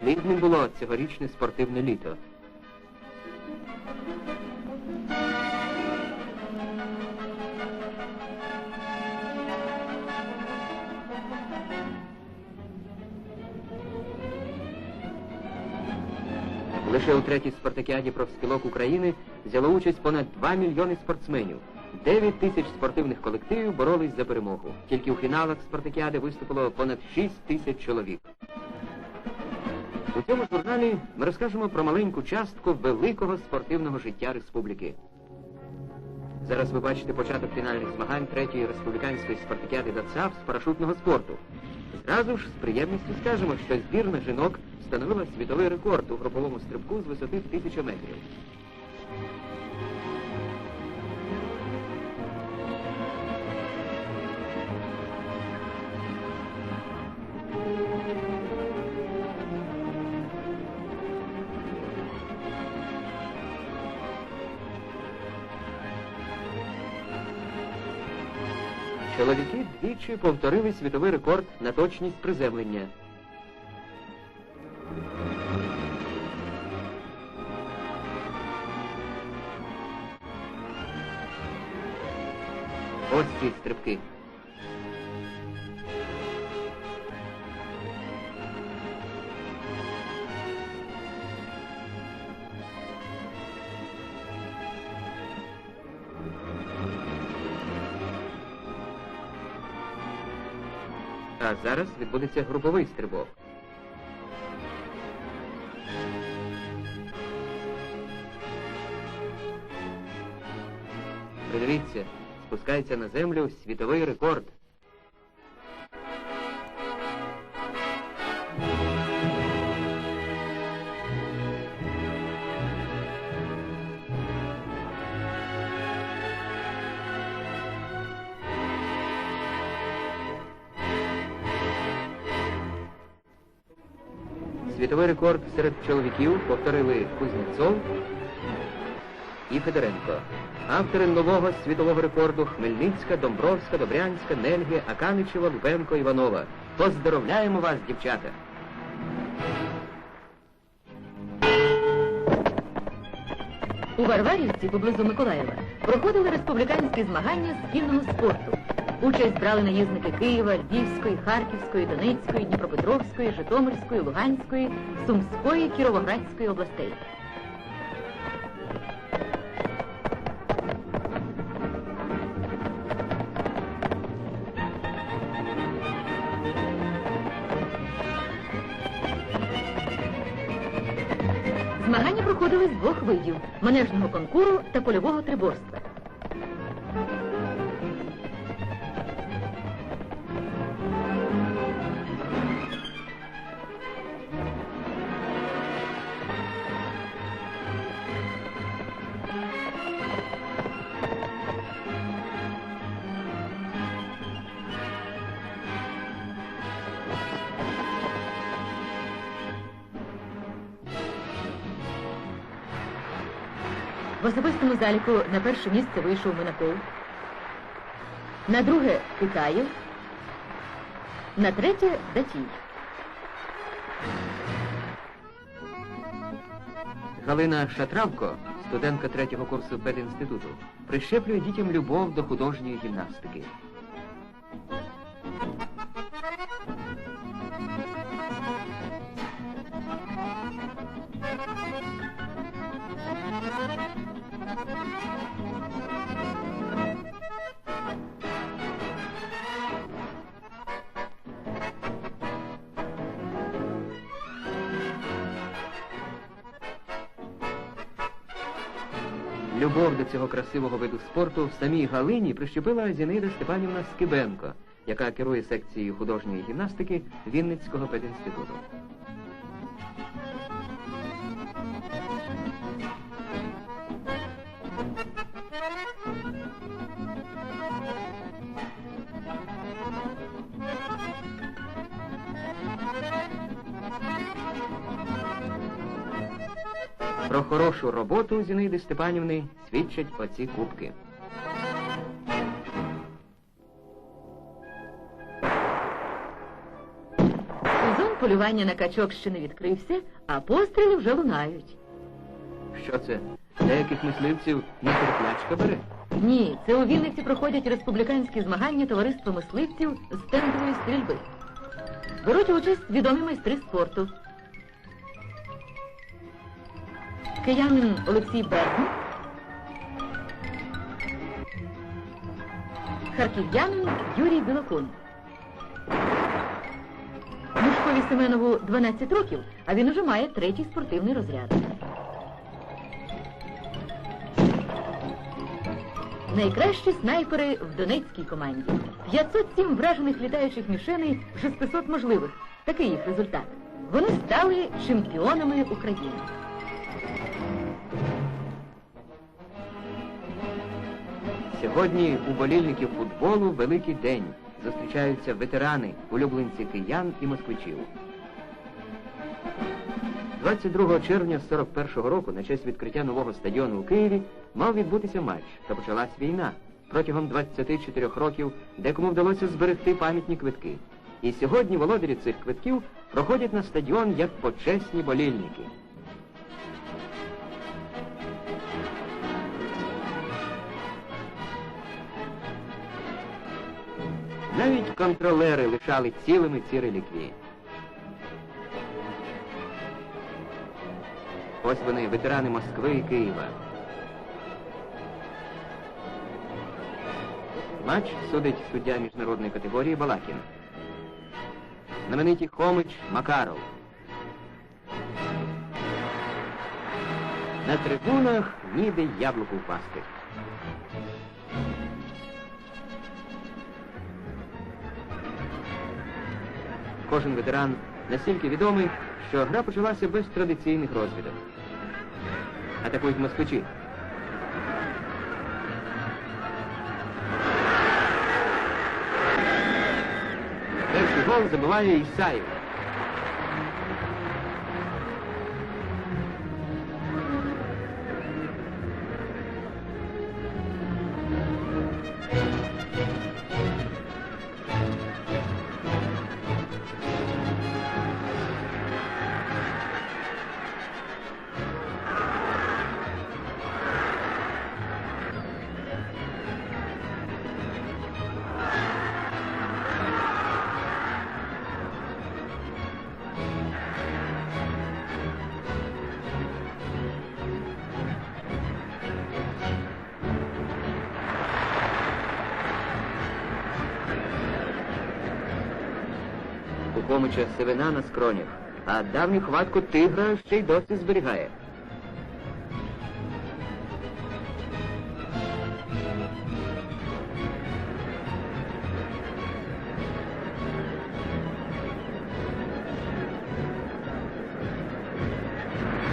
Плідним було цьогорічне спортивне літо. Лише у третій спартакіаді профспілок України взяло участь понад 2 мільйони спортсменів. 9 тисяч спортивних колективів боролись за перемогу. Тільки у фіналах спартакіади виступило понад 6 тисяч чоловік. У цьому журналі ми розкажемо про маленьку частку великого спортивного життя республіки. Зараз ви бачите початок фінальних змагань третьої республіканської спартакіади ДАЦАВ з парашутного спорту. Зразу ж з приємністю скажемо, що збірна жінок встановила світовий рекорд у груповому стрибку з висоти 1000 метрів. Чоловіки двічі повторили світовий рекорд на точність приземлення. Ось ці стрибки. А зараз відбудеться груповий стрибок. Придивіться, спускається на землю світовий рекорд. Світовий рекорд серед чоловіків повторили Кузнєцов і Федоренко. Автори нового світового рекорду Хмельницька, Домбровська, Добрянська, Нельги, Аканичева, Лубенко, Іванова. Поздоровляємо вас, дівчата! У Варварівці поблизу Миколаєва проходили республіканські змагання з кінного спорту. Участь брали наїзники Києва, Львівської, Харківської, Донецької, Дніпропетровської, Житомирської, Луганської, Сумської, Кіровоградської областей. Змагання проходили з двох видів манежного конкуру та польового триборства. В особистому заліку на перше місце вийшов Минаков, на друге Китаєв, на третє Датій. Галина Шатравко, студентка третього курсу пединституту, прищеплює дітям любов до художньої гімнастики. Любов до цього красивого виду спорту в самій Галині прищепила Зінаїда Степанівна Скибенко, яка керує секцією художньої гімнастики Вінницького пединституту. Про хорошу роботу Зінаїди Степанівни свідчать оці кубки. Сезон полювання на качок ще не відкрився, а постріли вже лунають. Що це? Деяких мисливців нетерплячка бере. Ні, це у Вінниці проходять республіканські змагання товариства мисливців з стендової стрільби. Беруть участь відомі майстри спорту. Киянин Олексій Бердник, харків'янин Юрій Білокун. Мушкові Семенову 12 років, а він уже має третій спортивний розряд. Найкращі снайпери в Донецькій команді. 507 вражених літаючих мішеней з 600 можливих. Такий їх результат. Вони стали чемпіонами України. Сьогодні у болільників футболу великий день. Зустрічаються ветерани, улюбленці киян і москвичів. 22 червня 41-го року на честь відкриття нового стадіону у Києві мав відбутися матч, та почалась війна. Протягом 24 років декому вдалося зберегти пам'ятні квитки. І сьогодні володарі цих квитків проходять на стадіон як почесні болільники. Навіть контролери лишали цілими ці реліквії. Ось вони, ветерани Москви і Києва. Матч судить суддя міжнародної категорії Балакін. Знамениті Хомич Макаров. На трибунах ніде яблуку впасти. Кожен ветеран настільки відомий, що гра почалася без традиційних розвідок. Атакують москвичі. Перший гол забиває Ісаєв. У Хомича сивина на скронях, а давню хватку тигра ще й досі зберігає.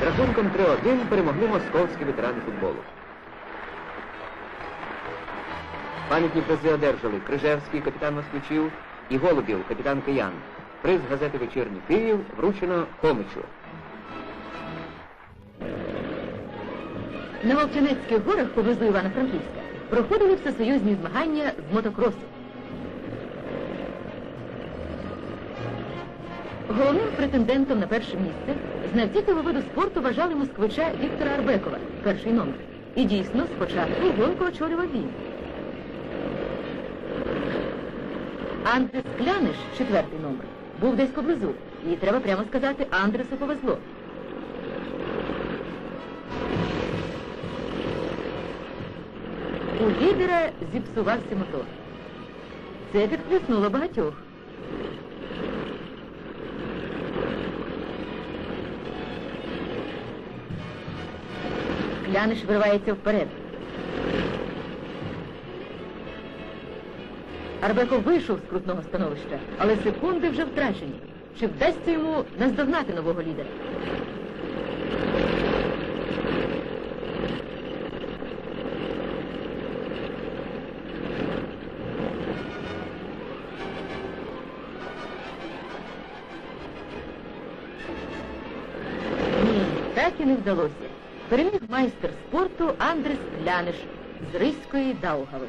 З рахунком 3-1 перемогли московські ветерани футболу. Пам'ятні призи одержали Крижевський, капітан Москвичів, і Голубів, капітан Киян. Приз газети Вечірній Київ вручено Хомичу. На Вовчанецьких горах поблизу Івано-Франківська проходили всесоюзні змагання з мотокросу. Головним претендентом на перше місце знавці цього виду спорту вважали москвича Віктора Арбекова, перший номер. І дійсно, спочатку гонку очолював він. Андрес Кляниш, четвертий номер, був десь поблизу. І треба прямо сказати, Андресу повезло. У лідера зіпсувався мотор. Це підхлеснуло багатьох. Кляниш виривається вперед. Арбеков вийшов з крутного становища, але секунди вже втрачені. Чи вдасться йому наздогнати нового лідера? Ні, так і не вдалося. Переміг майстер спорту Андрес Кляниш з Ризької Даугави.